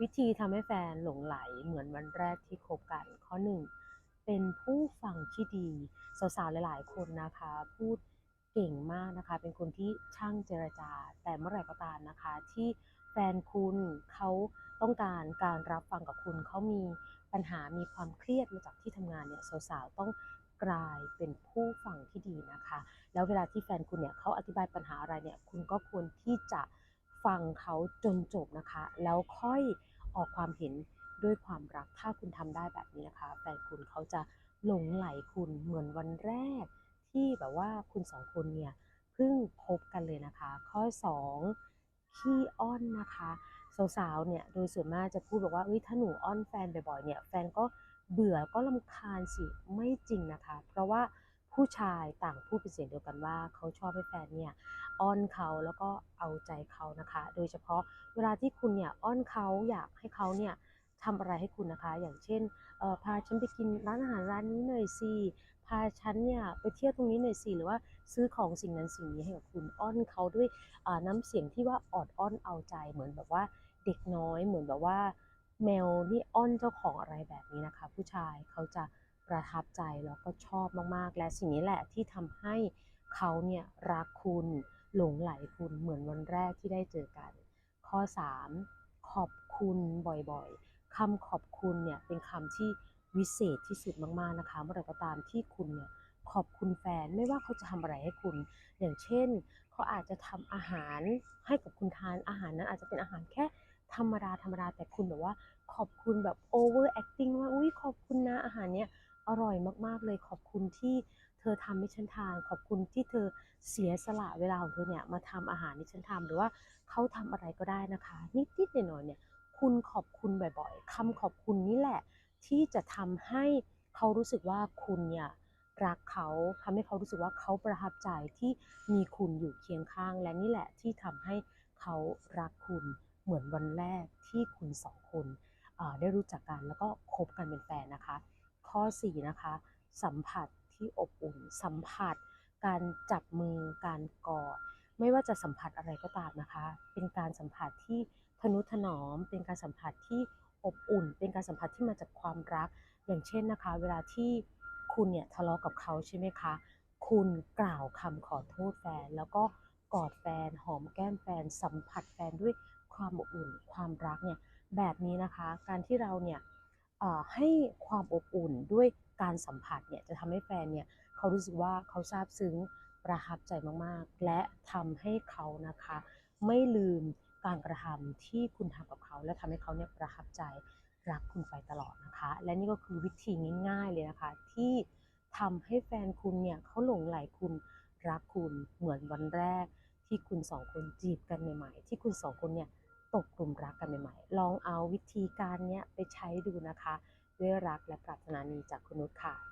วิธีทำให้แฟนหลงไหลเหมือนวันแรกที่คบกัน ข้อหนึ่งเป็นผู้ฟังที่ดีสาวๆหลาย ๆ คนนะคะ พูดเก่งมากนะคะ เป็นคนที่ช่างเจรจา แต่เมื่อไหร่ก็ตามนะคะ ที่แฟนคุณเขาต้องการการรับฟังกับคุณเขามีปัญหามีความเครียดมาจากที่ทำงานเนี่ยสาวๆต้องกลายเป็นผู้ฟังที่ดีนะคะ แล้วเวลาที่แฟนคุณเนี่ยเขาอธิบายปัญหาอะไรเนี่ยคุณก็ควรที่จะฟังเขาจนจบนะคะ แล้วค่อย ออกความเห็นด้วยความรัก ถ้าคุณทำได้แบบนี้นะคะ แฟนคุณเขาจะหลงไหลคุณเหมือนวันแรก ที่แบบว่าคุณสองคนเนี่ยเพิ่งพบกันเลยนะคะ ข้อ 2 ขี้อ้อนนะคะสาวๆเนี่ยโดยส่วนมากจะพูดบอกว่าเอ้ยถ้าหนูอ้อนแฟนบ่อยๆเนี่ยแฟนก็เบื่อก็ลำคาญสิไม่จริงนะคะ เพราะว่า ผู้ชายต่างพูดเป็นเสียงเดียวกันว่า เขาชอบให้แฟนเนี่ยอ้อนเขาแล้วก็เอาใจเขานะคะ โดยเฉพาะเวลาที่คุณเนี่ยอ้อนเขาอยากให้เขาเนี่ยทำอะไรให้คุณนะคะ อย่างเช่นพาฉันไปกินร้านอาหารร้านนี้หน่อยสิพาฉันเนี่ยไปเที่ยวตรงนี้หน่อยสิหรือว่าซื้อของสิ่งนั้นสิ่งนี้ให้กับคุณอ้อนเขาด้วยน้ำเสียงที่ว่าออดอ้อนเอาใจเหมือนแบบว่าเด็กน้อยเหมือนแบบว่า แมวนี่อ้อนเจ้าของอะไรแบบนี้นะคะ ผู้ชายเขาจะ ประทับใจแล้วก็ชอบมากๆ และสิ่งนี้แหละที่ทำให้เขาเนี่ยรักคุณหลงไหลคุณเหมือนวันแรกที่ได้เจอกัน ข้อ 3 ขอบคุณบ่อยๆคำขอบคุณเนี่ยเป็นคำที่วิเศษที่สุดมากๆนะคะเมื่อไรก็ตามที่คุณเนี่ยขอบคุณแฟนไม่ว่าเขาจะทำอะไรให้คุณ อย่างเช่น เขาอาจจะทำอาหารให้กับคุณทานอาหารนั้นอาจจะเป็นอาหารแค่ธรรมดาธรรมดาแต่คุณแบบว่า ขอบคุณแบบ over acting ว่าอุ้ยขอบคุณนะอาหารเนี้ย อร่อยมากๆเลยขอบคุณที่เธอทำให้ฉันทาน ขอบคุณที่เธอเสียสละเวลาของเธอเนี่ยมาทำอาหารให้ฉันทำหรือว่าเขาทำอะไรก็ได้นะคะ นิดๆหน่อยๆเนี่ยคุณขอบคุณบ่อยๆคำขอบคุณนี่แหละ ที่จะทำให้เขารู้สึกว่าคุณเนี่ยรักเขาทำให้เขารู้สึกว่าเขาประทับใจที่มีคุณอยู่เคียงข้าง และนี่แหละที่ทำให้เขารักคุณเหมือนวันแรกที่คุณสองคนได้รู้จักกันแล้วก็คบกันเป็นแฟนนะคะ ข้อ 4 นะคะ สัมผัสที่อบอุ่น สัมผัส การจับมือการกอดไม่ว่าจะสัมผัสอะไรก็ตามนะคะ เป็นการสัมผัสที่ทนุถนอม เป็นการสัมผัสที่อบอุ่น เป็นการสัมผัสที่มาจากความรัก อย่างเช่นนะคะ เวลาที่คุณเนี่ยทะเลาะกับเขาใช่ไหมคะ คุณกล่าวคำขอโทษแฟน แล้วก็กอดแฟน หอมแก้มแฟน สัมผัสแฟนด้วยความอบอุ่น ความรักเนี่ย แบบนี้นะคะ การที่เราเนี่ย ให้ความอบอุ่นด้วยการสัมผัสเนี่ยจะทำให้แฟนเนี่ยเขารู้สึกว่าเขาซาบซึ้งประทับใจมากๆ และทำให้เขานะคะ ไม่ลืมการกระทำที่คุณทำกับเขา และทำให้เขาเนี่ยประทับใจรักคุณไปตลอดนะคะ และนี่ก็คือวิธีง่าย ๆเลยนะคะ ที่ทำให้แฟนคุณเนี่ยเขาหลงไหลคุณรักคุณเหมือนวันแรก ที่คุณสองคนจีบกันใหม่ๆ ที่คุณสองคนเนี่ยตกกลุ่มรักกันใหม่ๆ ลองเอาวิธีการเนี้ยไปใช้ดูนะคะ ด้วยรักและปรารถนาดีจากคุณนุชค่ะ